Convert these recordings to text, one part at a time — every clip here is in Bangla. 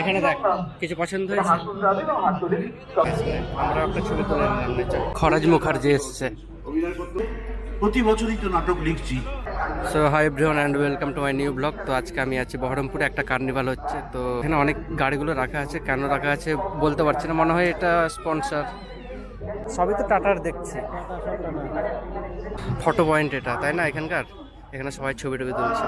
এখানে দেখ কিছু পছন্দ হয়েছে? আমরা একটা ছবি তুলে নিলাম খরাজ মুখার্জি এসছে। প্রতি বছরই তো নাটক লিখছি। So hi everyone and welcome to my new vlog তো আজকে আমি আছি বহরমপুরে একটা কার্নিভাল হচ্ছে। তো এখানে অনেক গাড়িগুলো রাখা আছে। কেন রাখা আছে বলতে পারছি না। মনে হয় এটা স্পন্সর সবই তো টাটার দেখছি। ফটো পয়েন্ট এটা তাই না? এখানকার? এখানে সবাই ছবি টবি তুলছে।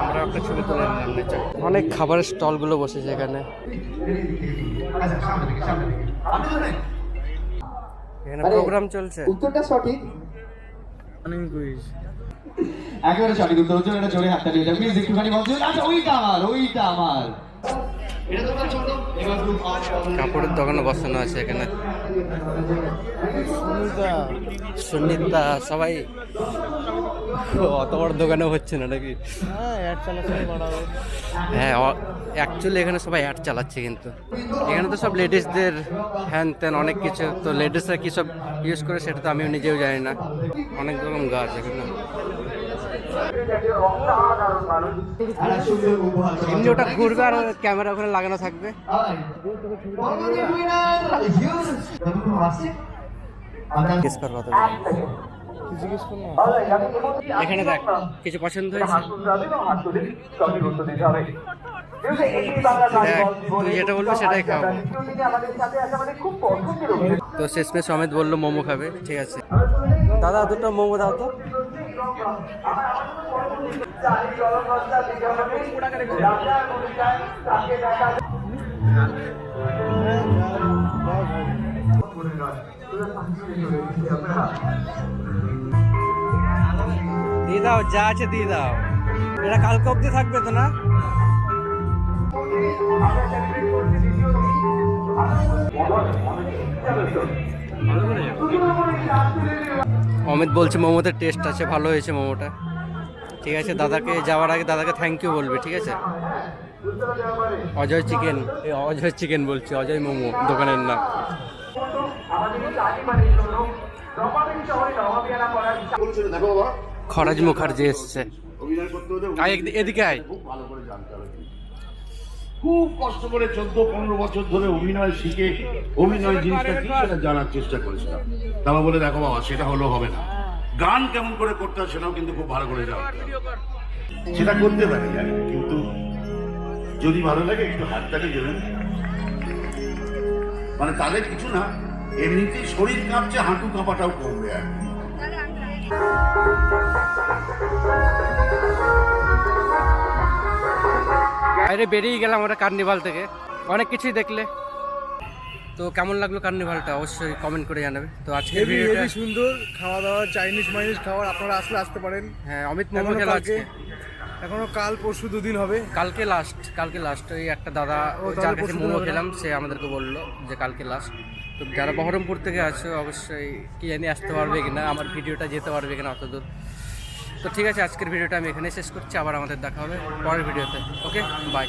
আমরা একটা ছবি তুলে নিলাম অনেক খাবারের স্টলগুলো বসেছে এখানে এখানে প্রোগ্রাম চলছে। উত্তরটা সঠিক। একেবারে সঠিক উত্তর হচ্ছে এটা জোরে যাবে। একটুখানি মঞ্চ আচ্ছা ওইটা আমার ওইটা আমার। কাপড়ের দোকানে বসানো আছে এখানে। সুনিতা। সবাই। অত বড় দোকানে হচ্ছে না নাকি? হ্যাঁ অ্যাকচুয়ালি এখানে সবাই অ্যাড চালাচ্ছে কিন্তু। এখানে তো সব লেডিসদের হ্যান ত্যান অনেক কিছু। তো লেডিসরা কী সব ইউজ করে সেটা তো আমিও নিজেও জানি না। অনেক রকম গাছ এখানে। এমনি ওটা ঘুরবে আর ক্যামেরা ওখানে লাগানো থাকবে। এখানে দেখ, কিছু পছন্দ হয়েছে? যেটা বলবি সেটাই খাব তো শেষমেশ সমেত বলল মোমো খাবে, ঠিক আছে। দাদা, দুটো মোমো দাও তো। দিয়ে দাও যা আছে দিয়ে দাও এটা কালকে অবধি থাকবে তো না? অমিত বলছে মোমোতে টেস্ট আছে, ভালো হয়েছে মোমোটা। ঠিক আছে, দাদাকে যাওয়ার আগে দাদাকে থ্যাংক ইউ বলবে, ঠিক আছে? অজয় চিকেন অজয় চিকেন বলছি, অজয় মোমো, দোকানের নাম। খরাজ মুখার্জি এসছে। এদিকে আয়। খুব কষ্ট করে চোদ্দ, পনেরো বছর ধরে অভিনয় শিখে, অভিনয় জিনিসটা কি সেটা জানার চেষ্টা করেছিলাম। তারপর বলে, দেখো বাবা, সেটা হলো হবে না। গান কেমন করে করতে হয় সেটাও কিন্তু খুব ভালো করে যাওয়া সেটা করতে পারি জানি কিন্তু যদি ভালো লাগে, একটু হাতটাকে দেবেন। মানে তাদের কিছু না, এমনিতেই শরীর কাঁপছে, হাঁটু কাঁপাটাও কমবে আর কি। বাইরে বেরিয়ে গেলাম আমরা কার্নিভাল থেকে। অনেক কিছুই দেখলে। তো কেমন লাগল কার্নিভালটা? অবশ্যই কমেন্ট করে জানাবে। তো আজকে ভিডিওটা সুন্দর খাওয়া দাওয়া চাইনিজ মাইনিজ খাবার আপনারা আসলে আসতে পারেন। হ্যাঁ অমিত মোমো এখনও খেলা আজকে। এখনও কাল পরশু দুদিন হবে। কালকে লাস্ট কালকে লাস্ট ওই একটা দাদা ও, যার কাছে মোমো খেলাম সে আমাদেরকে বলল যে কালকে লাস্ট তো যারা বহরমপুর থেকে আছো অবশ্যই কি জানি আসতে পারবে কিনা আমার ভিডিওটা যেতে পারবে কিনা অত দূর। তো ঠিক আছে, আজকের ভিডিওটা আমি এখানে শেষ করছি, আবার আমাদের দেখা হবে পরের ভিডিওতে। Okay bye